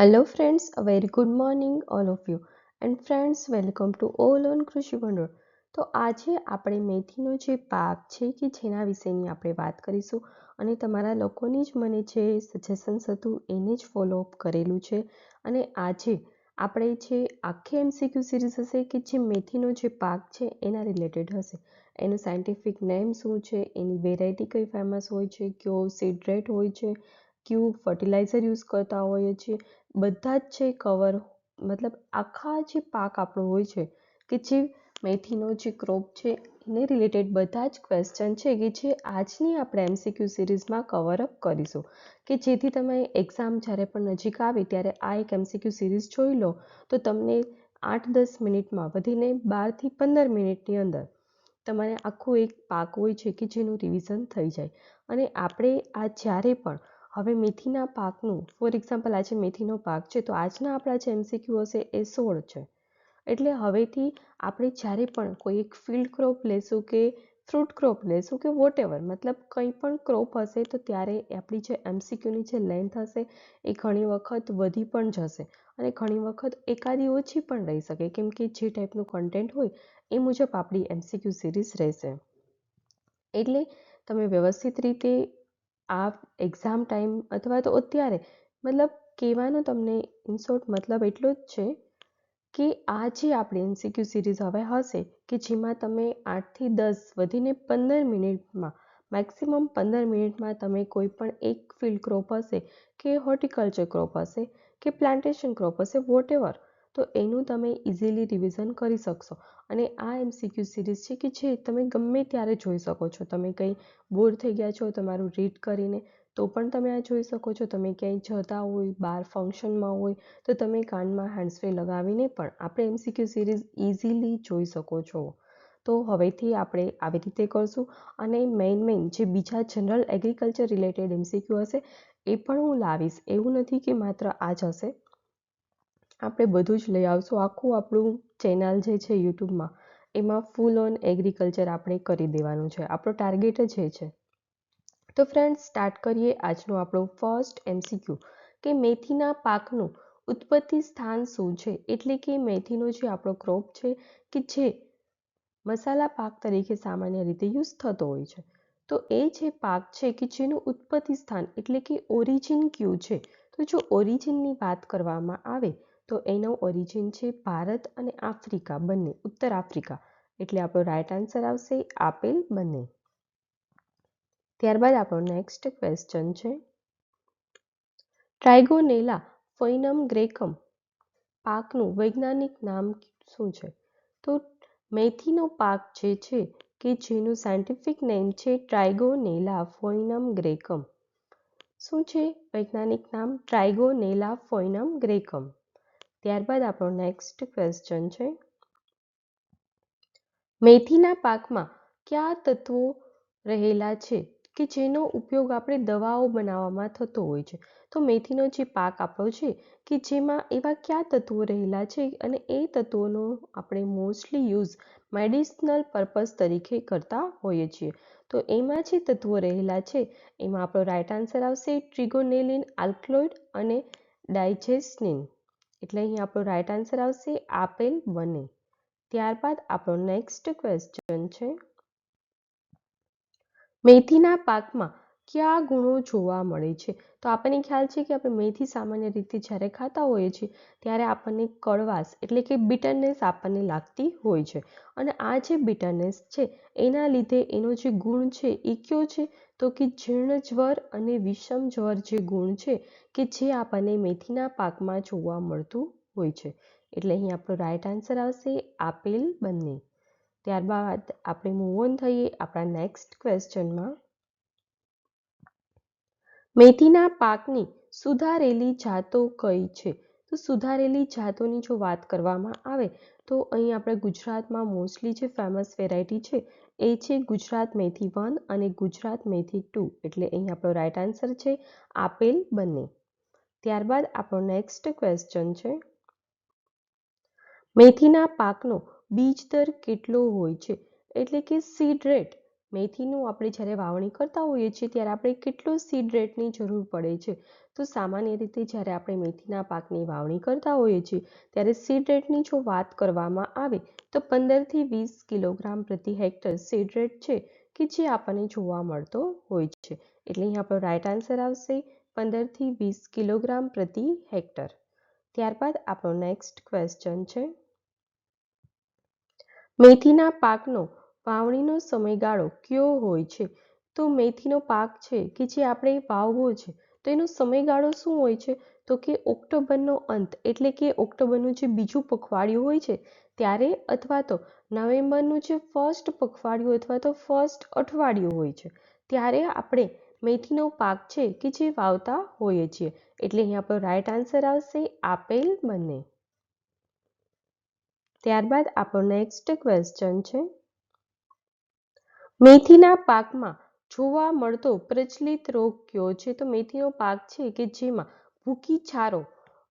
Hello friends, a very good morning all of you. And friends welcome to all on કૃષિ ભંડોળ તો આજે આપણે મેથીનો જે પાક છે કે જેના વિશેની આપણે વાત કરીશું અને તમારા લોકોની જ મને જે સજેશન્સ હતું એને જ ફોલોઅપ કરેલું છે. અને આજે આપણે જે આખી એમસીક્યુ સિરીઝ હશે કે જે મેથીનો જે પાક છે એના રિલેટેડ હશે. એનું સાયન્ટિફિક નેમ શું છે? એની વેરાયટી કઈ ફેમસ હોય છે? કયો સીડ હોય છે? ક્યુ ફર્ટિલાઇઝર યુઝ કરતા હોઈએ છીએ? બધા જ છે કવર મતલબ આખા જે પાક આપણો હોય છે, કે જે મેથીનો જે ક્રોપ છે, એને રિલેટેડ બધા જ ક્વેશ્ચન છે કે જે આજની આપણે એમસીક્યુ સિરીઝમાં કવર અપ કરીશું. કે જેથી તમે એક્ઝામ જ્યારે પણ નજીક આવે ત્યારે આ એક એમસીક્યુ સિરીઝ જોઈ લો, તો તમને આઠ દસ મિનિટમાં વધીને બારથી પંદર મિનિટની અંદર તમારે આખું એક પાક હોય છે કે જેનું રિવિઝન થઈ જાય. અને આપણે આ જ્યારે પણ હવે મેથીના પાકનું ફોર એક્ઝામ્પલ આજે મેથીનો પાક છે, તો આજના આપણા જે એમસીક્યુ હશે એ સોળ છે. એટલે હવેથી આપણે જ્યારે પણ કોઈ એક ફિલ્ડ ક્રોપ લેશું કે ફ્રૂટ ક્રોપ લેશું કે વોટ એવર મતલબ કંઈ પણ ક્રોપ હશે, તો ત્યારે આપણી જે એમસીક્યુની જે લેન્થ હશે એ ઘણી વખત વધી પણ જશે અને ઘણી વખત એકાદી ઓછી પણ રહી શકે. કેમ કે જે ટાઈપનું કન્ટેન્ટ હોય એ મુજબ આપણી એમસીક્યુ સિરીઝ રહેશે. એટલે તમે વ્યવસ્થિત રીતે આ એક્ઝામ ટાઈમ અથવા તો અત્યારે, મતલબ કહેવાનો તમને ઇન મતલબ એટલો જ છે કે આ જે આપણી એમસીક્યુ સિરીઝ હવે હશે, કે જેમાં તમે આઠથી દસ વધીને પંદર મિનિટમાં મેક્સિમમ પંદર મિનિટમાં તમે કોઈ પણ એક ફિલ્ડ ક્રોપ હશે, કે હોર્ટિકલ્ચર ક્રોપ હશે, કે પ્લાન્ટેશન ક્રોપ હશે વોટ એવર તો એનું તમે ઇઝીલી રિવિઝન કરી શકશો. અને આ એમસીક્યુ સિરીઝ છે કે જે તમે ગમે ત્યારે જોઈ શકો છો. તમે કંઈ બોર થઈ ગયા છો, તમારું રીડ કરીને, તો પણ તમે આ જોઈ શકો છો. તમે ક્યાંય જતા હોય બહાર ફંક્શનમાં હોય, તો તમે કાનમાં હેન્ડસ્ફ્રી લગાવીને પણ આપણે એમસીક્યુ સિરીઝ ઇઝીલી જોઈ શકો છો. તો હવેથી આપણે આવી રીતે કરશું. અને મેઇન મેઇન જે બીજા જનરલ એગ્રીકલ્ચર રિલેટેડ એમસીક્યુ હશે, એ પણ હું લાવીશ. એવું નથી કે માત્ર આ જ હશે. આપણે બધું જ લઈ આવશું. આખું આપણું ચેનલ જે છે યુટ્યુબમાં, એમાં ફૂલ ઓન એગ્રીકલ્ચર આપણે કરી દેવાનું છે. આપણો ટાર્ગેટ જ એ છે. તો ફ્રેન્ડ સ્ટાર્ટ કરીએ આજનો આપણો ફર્સ્ટ એમસીક્યુ કે મેથીના પાકનું ઉત્પત્તિ સ્થાન શું છે? એટલે કે મેથીનો જે આપણો ક્રોપ છે, કે જે મસાલા પાક તરીકે સામાન્ય રીતે યુઝ થતો હોય છે. તો એ જે પાક છે, કે જેનું ઉત્પત્તિ સ્થાન એટલે કે ઓરિજિન ક્યુ છે? તો જો ઓરિજિનની વાત કરવામાં આવે તો એનો ઓરિજિન છે ભારત અને આફ્રિકા, બંને, ઉત્તર આફ્રિકા. એટલે આપણો રાઈટ આન્સર આવશે આપેલ બંને. ત્યારબાદ આપણો નેક્સ્ટ ક્વેશ્ચન છે. ટ્રાઇગોનેલા ફોઇનમ ગ્રેકમ પાકનું વૈજ્ઞાનિક નામ શું છે? તો મેથીનો પાક જે છે કે જેનું સાયન્ટિફિક નેમ છે ટ્રાઇગોનેલા ફોઇનમ ગ્રેકમ શું છે વૈજ્ઞાનિક નામ? ટ્રાઇગોનેલા ફોઇનમ ગ્રેકમ ત્યારબાદ આપણો નેક્સ્ટ ક્વેશ્ચન છે. મેથીના પાકમાં કયા તત્વો રહેલા છે કે જેનો ઉપયોગ આપણે દવાઓ બનાવવામાં થતો હોય છે? તો મેથીનો જે પાક આપણો છે કે જેમાં એવા કયા તત્વો રહેલા છે અને એ તત્વોનો આપણે મોસ્ટલી યુઝ મેડિસિનલ પર્પઝ તરીકે કરતા હોઈએ છીએ. તો એમાં જે તત્વો રહેલા છે, એમાં આપણો રાઇટ આન્સર આવશે ટ્રિગોનેલિન આલ્કલોઇડ અને ડાયજેસ્નિન એટલે અહીં આપણો રાઈટ આન્સર આવશે આપેલ બને. ત્યારબાદ આપણો નેક્સ્ટ ક્વેશ્ચન છે. મેથીના પાકમાં કયા ગુણો જોવા મળે છે? તો આપણને ખ્યાલ છે કે આપણે મેથી સામાન્ય રીતે જ્યારે ખાતા હોઈએ છીએ, ત્યારે આપણને કડવાશ એટલે કે બિટરનેસ આપણને લાગતી હોય છે. અને આ જે બિટરનેસ છે, એના લીધે એનો જે ગુણ છે એ કયો છે? તો કે જીર્ણ જ્વર અને વિષમ જ્વર જે ગુણ છે, કે જે આપણને મેથીના પાકમાં જોવા મળતું હોય છે. એટલે અહીં આપણો રાઇટ આન્સર આવશે આપેલ બંને. ત્યારબાદ આપણે મૂવ ઓન થઈએ આપણા નેક્સ્ટ ક્વેશ્ચનમાં મેથીના પાકની સુધારેલી જાતો કઈ છે? તો સુધારેલી જાતોની જો વાત કરવામાં આવે, તો અહીં આપણે ગુજરાતમાં મોસ્ટલી જે ફેમસ વેરાયટી છે, એ છે ગુજરાત મેથી વન અને ગુજરાત મેથી ટુ. એટલે અહીં આપણો રાઈટ આન્સર છે આપેલ બંને. ત્યારબાદ આપણો નેક્સ્ટ ક્વેશ્ચન છે. મેથીના પાકનો બીજ દર કેટલો હોય છે? એટલે કે સીડ રેટ મેથીનું આપણે જ્યારે વાવણી કરતા હોઈએ છીએ ત્યારે આપણે કેટલો સીડ રેટની જરૂર પડે છે? તો સામાન્ય રીતે જ્યારે આપણે મેથીના પાકની વાવણી કરતા હોઈએ છીએ ત્યારે સીડ રેટની જો વાત કરવામાં આવે તો પંદરથી વીસ કિલોગ્રામ પ્રતિ હેક્ટર સીડ રેટ છે કે જે આપણને જોવા મળતો હોય છે. એટલે અહીં આપણો રાઈટ આન્સર આવશે પંદરથી વીસ કિલોગ્રામ પ્રતિ હેક્ટર. ત્યારબાદ આપણો નેક્સ્ટ ક્વેશ્ચન છે. મેથીના પાકનો વાવણીનો સમયગાળો કયો હોય છે? તો મેથીનો પાક છે કે જે આપણે વાવવો છે? તો એનો સમયગાળો શું હોય છે? તો કે ઓક્ટોબરનો અંત, એટલે કે ઓક્ટોબરનું જે બીજું પખવાડિયું હોય છે, ત્યારે અથવા તો નવેમ્બરનું જે ફર્સ્ટ પખવાડિયું અથવા તો ફર્સ્ટ અઠવાડિયું હોય છે, ત્યારે આપણે મેથીનો પાક છે કે જે વાવતા હોઈએ છીએ? એટલે અહીં આપણો રાઈટ આન્સર આવશે આપેલ બંને. ત્યારબાદ આપણો નેક્સ્ટ ક્વેશ્ચન છે. મેથીના પાકમાં જોવા મળતો પ્રચલિત રોગ કયો છે? તો મેથીનો પાક છે કે જેમાં ભૂકી છારો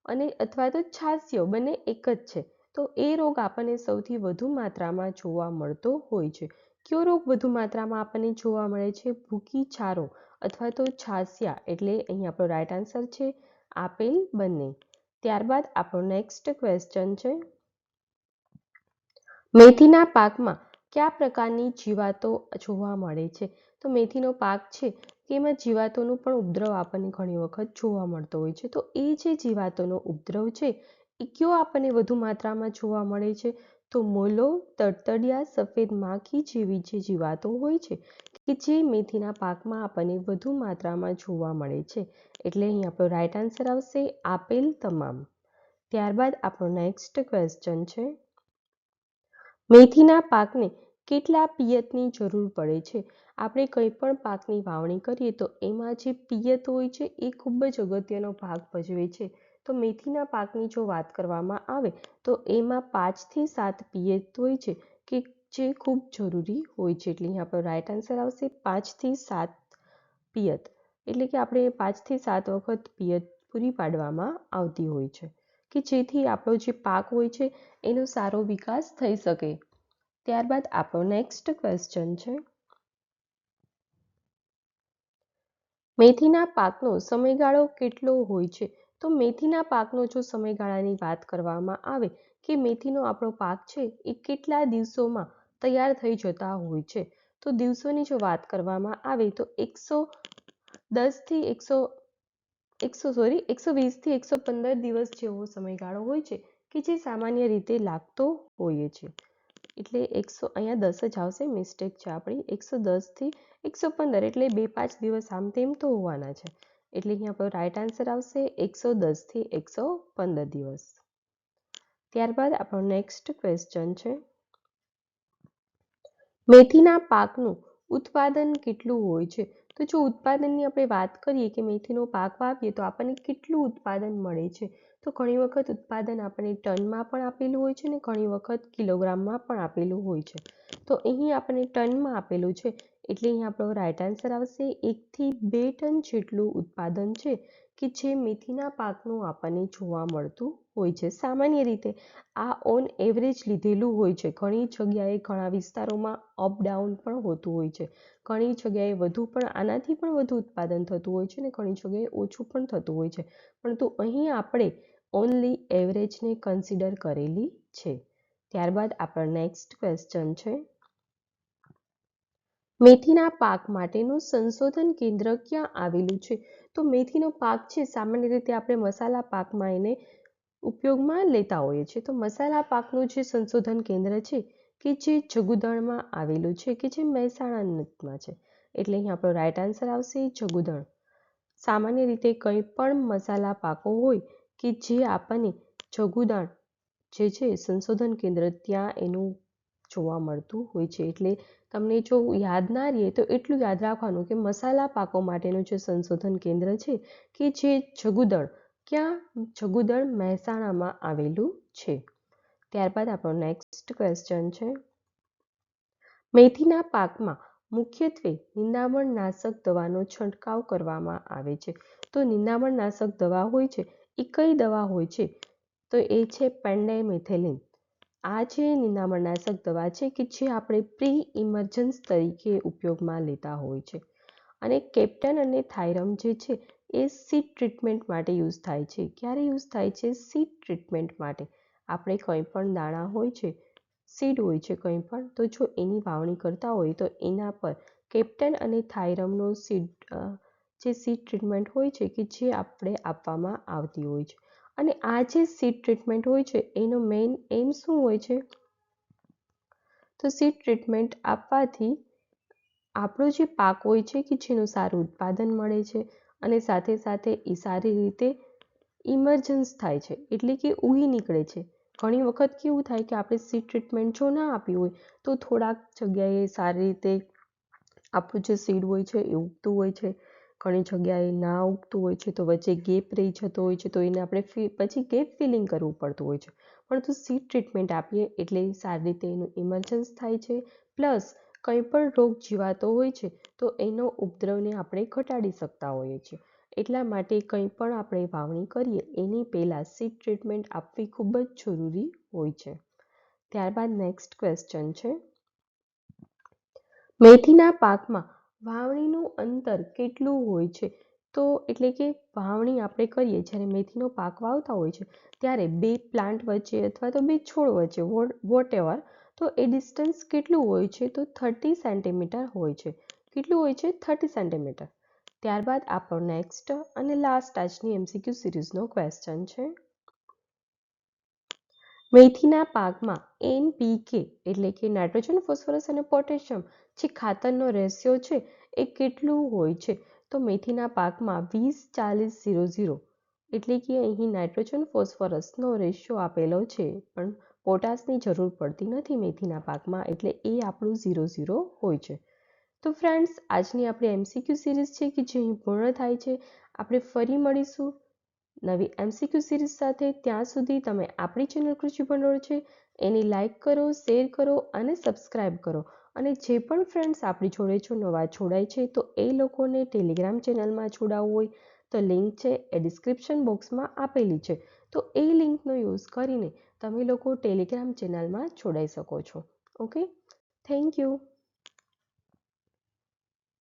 અને અથવા તો છાસિયો બંને એક જ છે. તો એ રોગ આપણને સૌથી વધુ માત્રામાં જોવા મળતો હોય છે. કયો રોગ વધુ માત્રામાં આપણને જોવા મળે છે? ભૂકી છારો અથવા તો છાસિયા એટલે અહીં આપણો રાઈટ આન્સર છે આપેલ બંને. ત્યારબાદ આપણો નેક્સ્ટ ક્વેશ્ચન છે. મેથીના પાકમાં કયા પ્રકારની જીવાતો જોવા મળે છે? તો મેથીનો પાક છે એમાં જીવાતોનું પણ ઉપદ્રવ આપણને ઘણી વખત જોવા મળતો હોય છે. તો એ જે જીવાતોનો ઉપદ્રવ છે, એ કયો આપણને વધુ માત્રામાં જોવા મળે છે? તો મોલો તડતડિયા સફેદ માખી જેવી જે જીવાતો હોય છે, કે જે મેથીના પાકમાં આપણને વધુ માત્રામાં જોવા મળે છે. એટલે અહીં આપણો રાઈટ આન્સર આવશે, આપેલ તમામ. ત્યારબાદ આપણો નેક્સ્ટ ક્વેશ્ચન છે. મેથીના પાકને કેટલા પિયતની જરૂર પડે છે? આપણે કંઈ પણ પાકની વાવણી કરીએ તો એમાં જે પિયત હોય છે એ ખૂબ જ અગત્યનો ભાગ ભજવે છે. તો મેથીના પાકની જો વાત કરવામાં આવે તો એમાં પાંચથી સાત પિયત હોય છે કે જે ખૂબ જરૂરી હોય છે. એટલે અહીં આપણો રાઈટ આન્સર આવશે પાંચથી સાત પિયત. એટલે કે આપણે પાંચથી સાત વખત પિયત પૂરી પાડવામાં આવતી હોય છે. કે જેથી આપણો જે પાક હોય છે, એનો સારો વિકાસ થઈ શકે. ત્યારબાદ આપણો નેક્સ્ટ ક્વેશ્ચન છે. મેથીના પાકનો સમયગાળો કેટલો હોય છે? તો મેથીના પાકનો જો સમયગાળાની વાત કરવામાં આવે કે મેથીનો આપણો પાક છે, એ કેટલા દિવસોમાં તૈયાર થઈ જતા હોય છે? તો દિવસોની જો વાત કરવામાં આવે તો એકસો દસથી એકસો એકસો સોરી, એકસો વીસથી એકસો પંદર દિવસ જેવો સમયગાળો હોય છે કે જે સામાન્ય રીતે લાગતો હોઈએ છે. એટલે એકસો, અહીંયા દસ જ આવશે મિસ્ટેક છે આપણી. એકસો દસથી એકસો પંદર એટલે બે પાંચ દિવસ આમ તેમ તો હોવાના છે. એટલે અહીંયા આપણો રાઈટ આન્સર આવશે એકસો દસથી એકસો પંદર દિવસ. ત્યારબાદ આપણો નેક્સ્ટ ક્વેશ્ચન છે. મેથીના પાકનું ઉત્પાદન કેટલું હોય છે? તો જો ઉત્પાદનની આપણે વાત કરીએ કે મેથીનો પાક વાવીએ તો આપણને કેટલું ઉત્પાદન મળે છે? તો ઘણી વખત ઉત્પાદન આપણને ટનમાં પણ આપેલું હોય છે ને ઘણી વખત કિલોગ્રામમાં પણ આપેલું હોય છે. તો અહીં આપણને ટનમાં આપેલું છે. એટલે અહીં આપણો રાઇટ આન્સર આવશે એકથી બે ટન જેટલું ઉત્પાદન છે. કે જે મેથીના પાકનું આપણને જોવા મળતું હોય છે. સામાન્ય રીતે આ ઓન એવરેજ લીધેલું હોય છે. ઘણી જગ્યાએ ઘણા વિસ્તારોમાં અપ ડાઉન પણ હોતું હોય છે. ઘણી જગ્યાએ વધુ પણ આનાથી પણ વધુ ઉત્પાદન થતું હોય છે ને ઘણી જગ્યાએ ઓછું પણ થતું હોય છે. પરંતુ અહીં આપણે ઓનલી એવરેજને કન્સિડર કરેલી છે. ત્યારબાદ આપણો નેક્સ્ટ ક્વેશ્ચન છે. મેથીના પાક માટેનું સંશોધન કેન્દ્ર ક્યાં આવેલું છે? તો મેથીનો પાક છે, સામાન્ય રીતે આપણે મસાલા પાકમાં એને ઉપયોગમાં લેતા હોઈએ છીએ. તો મસાલા પાકનું જે સંશોધન કેન્દ્ર છે કે જે જગુદણમાં આવેલું છે કે જે મહેસાણામાં છે. એટલે અહીં આપણો રાઈટ આન્સર આવશે જગુદણ સામાન્ય રીતે કંઈ પણ મસાલા પાકો હોય કે જે આપણને જગુદાણ જે છે સંશોધન કેન્દ્ર ત્યાં એનું જોવા મળતું હોય છે. એટલે તમને જો યાદ ના રહીએ તો એટલું યાદ રાખવાનું કે મસાલા પાકો માટેનું જે સંશોધન કેન્દ્ર છે કે જે જગુદળ, ક્યાં જગુદળ મહેસાણામાં આવેલું છે. ત્યારબાદ આપણો નેક્સ્ટ ક્વેશ્ચન છે. મેથીના પાકમાં મુખ્યત્વે નિંદામણ નાશક દવાનો છંટકાવ કરવામાં આવે છે. તો નિંદામણ નાશક દવા હોય છે, એ કઈ દવા હોય છે? તો એ છે પેન્ડાઇમેથેલિન. આ જે નિંદામણનાશક દવા છે કે જે આપણે પ્રી ઇમર્જન્સ તરીકે ઉપયોગમાં લેતા હોય છે. અને કેપ્ટન અને થાઇરમ જે છે, એ સીટ ટ્રીટમેન્ટ માટે યુઝ થાય છે. ક્યારે યુઝ થાય છે? સીટ ટ્રીટમેન્ટ માટે. આપણે કંઈ પણ દાણા હોય છે સીડ હોય છે કંઈ પણ, તો જો એની વાવણી કરતા હોય, તો એના પર કેપ્ટન અને થાઇરમનો સીડ જે સીડ ટ્રીટમેન્ટ હોય છે કે જે આપણે આપવામાં આવતી હોય છે. અને આ જે સીડ ટ્રીટમેન્ટ હોય છે, એનો મેઇન એમ શું હોય છે? તો સીડ ટ્રીટમેન્ટ આપવાથી આપણો જે પાક હોય છે કે જેનું સારું ઉત્પાદન મળે છે અને સાથે સાથે એ સારી રીતે ઇમરજન્સ થાય છે, એટલે કે ઉગી નીકળે છે. ઘણી વખત કેવું થાય કે આપણે સીડ ટ્રીટમેન્ટ જો ના આપી હોય, તો થોડાક જગ્યાએ સારી રીતે આપણું જે સીડ હોય છે એ ઉગતું હોય છે. ઘણી જગ્યાએ ના ઉગતું હોય છે, તો વચ્ચે ગેપ રહી જતો હોય છે, તો એને આપણે પછી ગેપ ફિલિંગ કરવું પડતું હોય છે. પણ તો સીટ ટ્રીટમેન્ટ આપીએ એટલે સારી રીતે એનું ઇમરજન્સ થાય છે પ્લસ કંઈ પણ રોગ જીવાતો હોય છે, તો એનો ઉપદ્રવને આપણે ઘટાડી શકતા હોઈએ છીએ. એટલા માટે કંઈ પણ આપણે વાવણી કરીએ, એની પહેલાં સીટ ટ્રીટમેન્ટ આપવી ખૂબ જ જરૂરી હોય છે. ત્યારબાદ નેક્સ્ટ ક્વેશ્ચન છે. મેથીના પાકમાં વાવણીનું અંતર કેટલું હોય છે? તો એટલે કે વાવણી આપણે કરીએ, જ્યારે મેથીનો પાક વાવતા હોય છે, ત્યારે બે પ્લાન્ટ વચ્ચે અથવા તો બે છોડ વચ્ચે, વોટ એવર તો એ ડિસ્ટન્સ કેટલું હોય છે? તો થર્ટી સેન્ટીમીટર હોય છે. કેટલું હોય છે? થર્ટી સેન્ટીમીટર ત્યારબાદ આપણો નેક્સ્ટ અને લાસ્ટ આજની એમસીક્યુ સિરીઝનો ક્વેશ્ચન છે. મેથીના પાકમાં એનપીકે એટલે કે નાઇટ્રોજન, ફોસ્ફરસ અને પોટેશિયમ જે ખાતરનો રેશિયો છે એ કેટલું હોય છે? તો મેથીના પાકમાં વીસ ચાલીસ ઝીરો ઝીરો એટલે કે અહીં નાઇટ્રોજન, ફોસ્ફરસનો રેશિયો આપેલો છે, પણ પોટાશની જરૂર પડતી નથી મેથીના પાકમાં એટલે એ આપણું ઝીરો ઝીરો હોય છે. તો ફ્રેન્ડ્સ, આજની આપણી એમસીક્યુ સિરીઝ છે કે જે અહીં પૂર્ણ થાય છે? આપણે ફરી મળીશું. નવી એમસીક્યુ સિરીઝ સાથે ત્યાં સુધી તમે આપણી ચેનલ કૃષિ ભંડોળ છે, એની લાઇક કરો શેર કરો અને સબસ્ક્રાઈબ કરો. અને જે પણ ફ્રેન્ડ્સ આપણી જોડે છો નવા જોડાય છે, તો એ લોકોને ટેલિગ્રામ ચેનલમાં જોડાવવું હોય, તો લિંક છે એ ડિસ્ક્રિપ્શન બોક્સમાં આપેલી છે. તો એ લિંકનો યુઝ કરીને તમે લોકો ટેલિગ્રામ ચેનલમાં જોડાઈ શકો છો. Okay thank you